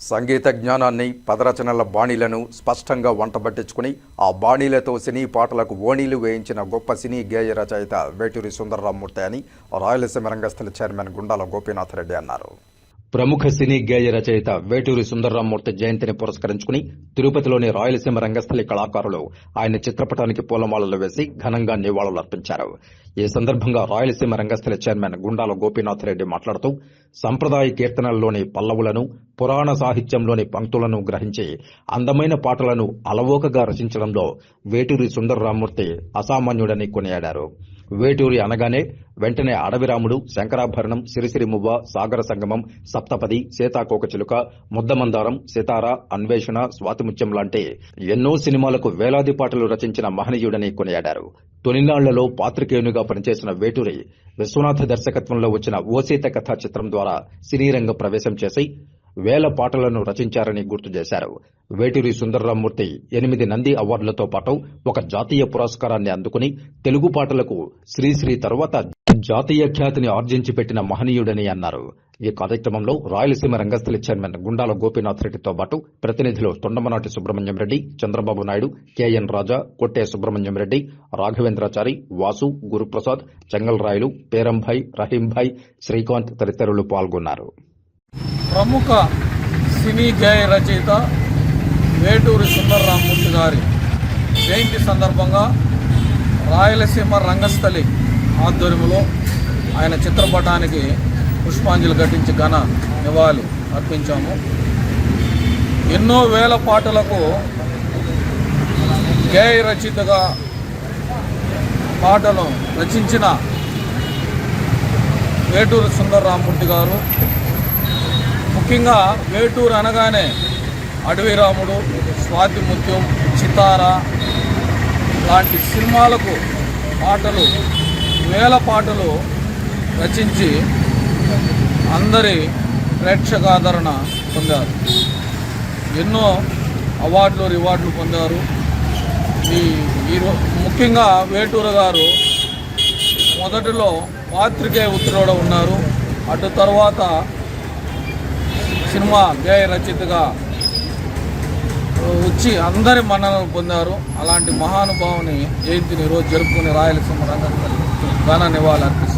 సంగీత జ్ఞానాన్ని పదరచనల బాణీలను స్పష్టంగా వంటబట్టించుకుని ఆ బాణీలతో సినీ పాటలకు ఓణీలు వేయించిన గొప్ప సినీ గేయ రచయిత వేటూరి సుందరరామూర్తి అని రాయలసీమ రంగస్థల చైర్మన్ గుండాల గోపీనాథ్ రెడ్డి అన్నారు. ప్రముఖ సినీ గేయ రచయిత వేటూరి సుందరరామూర్తి జయంతిని పురస్కరించుకుని తిరుపతిలోని రాయలసీమ రంగస్థలి కళాకారులు ఆయన చిత్రపటానికి పూలమాలలు వేసి ఘనంగా నివాళులర్పించారు. ఈ సందర్భంగా రాయలసీమ రంగస్థలి చైర్మన్ గుండాల గోపీనాథ్ రెడ్డి మాట్లాడుతూ సంప్రదాయ కీర్తనల్లోని పల్లవులను పురాణ సాహిత్యంలోని పంక్తులను గ్రహించి అందమైన పాటలను అలవోకగా రచించడంలో వేటూరి సుందరరామూర్తి అసామాన్యుడని కొనియాడారు. వేటూరి అనగానే వెంటనే అడవిరాముడు శంకరాభరణం సిరిసిరి మువ్వ సాగర సంగమం సప్తపది సీతాకోకచిలుక ముద్దమందారం సితార అన్వేషణ స్వాతిముత్యం లాంటి ఎన్నో సినిమాలకు వేలాది పాటలు రచించిన మహనీయుడని కొనియాడారు. తొలినాళ్ళలో పాత్రికేయునిగా పనిచేసిన వేటూరి విశ్వనాథ దర్శకత్వంలో వచ్చిన ఓసీత కథ చిత్రం ద్వారా సినీరంగ ప్రవేశం చేసి వేల పాటలను రచించారని గుర్తు చేశారు. వేటూరి సుందరరామూర్తి ఎనిమిది నంది అవార్డులతో పాటు ఒక జాతీయ పురస్కారాన్ని అందుకుని తెలుగు పాటలకు శ్రీశ్రీ తరువాత జాతీయ ఖ్యాతిని ఆర్జించి పెట్టిన మహనీయుడని అన్నారు. ఈ కార్యక్రమంలో రాయలసీమ రంగస్థలి చైర్మన్ గుండాల గోపీనాథ్ రెడ్డితో పాటు ప్రతినిధులు తొండమనాటి సుబ్రహ్మణ్యం రెడ్డి చంద్రబాబు నాయుడు కెఎన్ రాజా కొట్టే సుబ్రహ్మణ్యం రెడ్డి రాఘవేంద్రాచారి వాసు గురుప్రసాద్ చెంగల్ రాయలు పేరంభాయ్ రహీంభాయ్ శ్రీకాంత్ తదితరులు పాల్గొన్నారు. ప్రముఖ సినీ గేయ రచయిత వేటూరి సుందరరామూర్తి గారి జయంతి సందర్భంగా రాయలసీమ రంగస్థలి ఆధ్వర్యంలో ఆయన చిత్రపటానికి పుష్పాంజలి ఘటించి ఘన నివాళి అర్పించాము. ఎన్నో వేల పాటలకు గేయ రచయితగా పాటలు రచించిన వేటూరి సుందరరామూర్తి గారు ముఖ్యంగా వేటూరు అనగానే అడవిరాముడు స్వాతిముత్యం చితార లాంటి సినిమాలకు పాటలు వేల పాటలు రచించి అందరి ప్రేక్షకాదరణ పొందారు. ఎన్నో అవార్డులు రివార్డులు పొందారు. ఈ ఈ ముఖ్యంగా వేటూరు గారు మొదటిలో పాత్రికేయ ఉత్తరుడు ఉన్నారు. అటు తర్వాత సినిమా గేయ రచయితగా వచ్చి అందరి మన్ననలు పొందారు. అలాంటి మహానుభావుని జయంతిని ఈరోజు జరుపుకుని రాయలసీమ రంగంలో ఘన నివాళులు అర్పిస్తారు